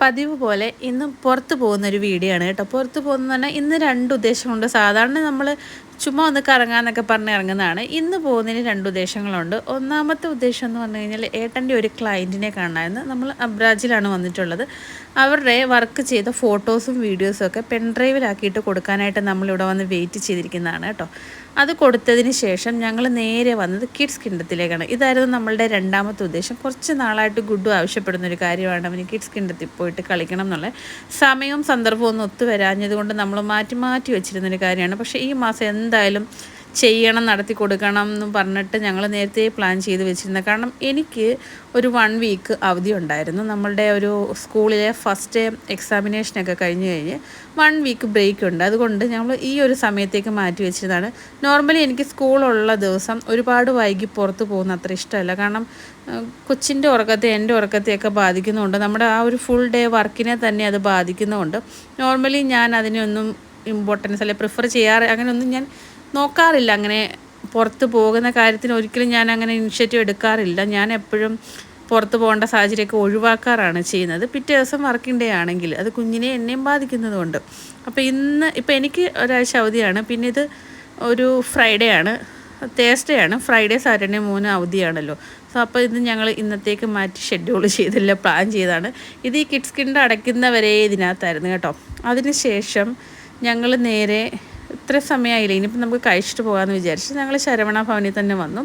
പതിവ് പോലെ ഇന്ന് പുറത്ത് പോകുന്നൊരു വീഡിയോ ആണ് കേട്ടോ. പുറത്ത് പോകുന്നതെന്ന് പറഞ്ഞാൽ ഇന്ന് രണ്ട് ഉദ്ദേശമുണ്ട് സാധാരണ നമ്മൾ ചുമ്മാ ഒന്ന് കറങ്ങാന്നൊക്കെ പറഞ്ഞ് ഇറങ്ങുന്നതാണ്. ഇന്ന് പോകുന്നതിന് രണ്ട് ഉദ്ദേശങ്ങളുണ്ട്. ഒന്നാമത്തെ ഉദ്ദേശം എന്ന് പറഞ്ഞു കഴിഞ്ഞാൽ ഏട്ടന്റെ ഒരു ക്ലയന്റിനെ കാണാമെന്ന് നമ്മൾ അബ്രാജിലാണ് വന്നിട്ടുള്ളത്. അവരുടെ വർക്ക് ചെയ്ത ഫോട്ടോസും വീഡിയോസും ഒക്കെ പെൻഡ്രൈവിലാക്കിയിട്ട് കൊടുക്കാനായിട്ട് നമ്മളിവിടെ വന്ന് വെയിറ്റ് ചെയ്തിരിക്കുന്നതാണ് കേട്ടോ. അത് കൊടുത്തതിന് ശേഷം ഞങ്ങൾ നേരെ വന്നത് കിഡ്സ് കിണ്ടത്തിലേക്കാണ് ഇതായിരുന്നു നമ്മളുടെ രണ്ടാമത്തെ ഉദ്ദേശം. കുറച്ച് നാളായിട്ട് ഗുഡു ആവശ്യപ്പെടുന്ന ഒരു കാര്യമാണ് അവന് കിഡ്സ് കിണ്ടത്തിൽ പോയിട്ട് കളിക്കണം എന്നുള്ള. സമയവും സന്ദർഭവും ഒന്നും ഒത്തുവരാഞ്ഞതുകൊണ്ട് നമ്മൾ മാറ്റി മാറ്റി വെച്ചിരുന്നൊരു കാര്യമാണ്. പക്ഷേ ഈ മാസം എന്തായാലും ചെയ്യണം നടത്തി കൊടുക്കണം എന്ന് പറഞ്ഞിട്ട് ഞങ്ങൾ നേരത്തെ പ്ലാൻ ചെയ്ത് വെച്ചിരുന്നത്. കാരണം എനിക്ക് ഒരു വൺ വീക്ക് അവധി ഉണ്ടായിരുന്നു. നമ്മളുടെ ഒരു സ്കൂളിലെ ഫസ്റ്റ് എക്സാമിനേഷനൊക്കെ കഴിഞ്ഞ് കഴിഞ്ഞ് വൺ വീക്ക് ബ്രേക്ക് ഉണ്ട്. അതുകൊണ്ട് ഞങ്ങൾ ഈ ഒരു സമയത്തേക്ക് മാറ്റി വെച്ചിരുന്നതാണ്. നോർമലി എനിക്ക് സ്കൂളുള്ള ദിവസം ഒരുപാട് വൈകി പുറത്ത് പോകുന്ന അത്ര ഇഷ്ടമല്ല. കാരണം കൊച്ചിന്റെ ഉറക്കത്തെ എന്റെ ഉറക്കത്തെയൊക്കെ ബാധിക്കുന്നുണ്ട്. നമ്മുടെ ആ ഒരു ഫുൾ ഡേ വർക്കിനെ തന്നെ അത് ബാധിക്കുന്നുണ്ട്. നോർമലി ഞാൻ അതിനൊന്നും ഇമ്പോർട്ടൻസ് അല്ലെ പ്രിഫർ ചെയ്യാറ്? അങ്ങനെയൊന്നും ഞാൻ നോക്കാറില്ല. അങ്ങനെ പുറത്ത് പോകുന്ന കാര്യത്തിന് ഒരിക്കലും ഞാൻ അങ്ങനെ ഇനിഷ്യേറ്റീവ് എടുക്കാറില്ല. ഞാൻ എപ്പോഴും പുറത്ത് പോകേണ്ട സാഹചര്യമൊക്കെ ഒഴിവാക്കാറാണ് ചെയ്യുന്നത്. പിറ്റേ ദിവസം വർക്കിംഗ് ഡേ ആണെങ്കിൽ അത് കുഞ്ഞിനെ എന്നെയും ബാധിക്കുന്നതുകൊണ്ട് അപ്പോൾ ഇന്ന് ഇപ്പോൾ എനിക്ക് ഒരാഴ്ച അവധിയാണ്. പിന്നെ ഇത് ഒരു ഫ്രൈഡേ ആണ്. തേഴ്സ്ഡേ ആണ്. ഫ്രൈഡേ സാറ്റർഡേ മൂന്ന് അവധിയാണല്ലോ. സോ അപ്പോൾ ഇത് ഞങ്ങൾ ഇന്നത്തേക്ക് മാറ്റി ഷെഡ്യൂൾ ചെയ്തില്ല പ്ലാൻ ചെയ്താണ് ഇത് ഈ കിഡ്സ് കിൻഡ് അടയ്ക്കുന്നവരെ ഇതിനകത്തായിരുന്നു കേട്ടോ. അതിന് ശേഷം ഞങ്ങൾ നേരെ ഇത്ര സമയമായില്ല ഇനിയിപ്പോൾ നമുക്ക് കഴിച്ചിട്ട് പോകാമെന്ന് വിചാരിച്ചു ഞങ്ങൾ ശരവണ ഭവനിൽ തന്നെ വന്നു.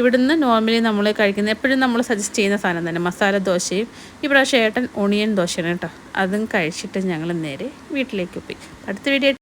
ഇവിടുന്ന് നോർമലി നമ്മൾ കഴിക്കുന്ന എപ്പോഴും നമ്മൾ സജസ്റ്റ് ചെയ്യുന്ന സാധനം തന്നെ മസാല ദോശയും ഇവിടെ ചേട്ടൻ ഒണിയൻ ദോശയാണ് കേട്ടോ. അതും കഴിച്ചിട്ട് ഞങ്ങൾ നേരെ വീട്ടിലേക്ക് പോയി. അടുത്ത വീഡിയോ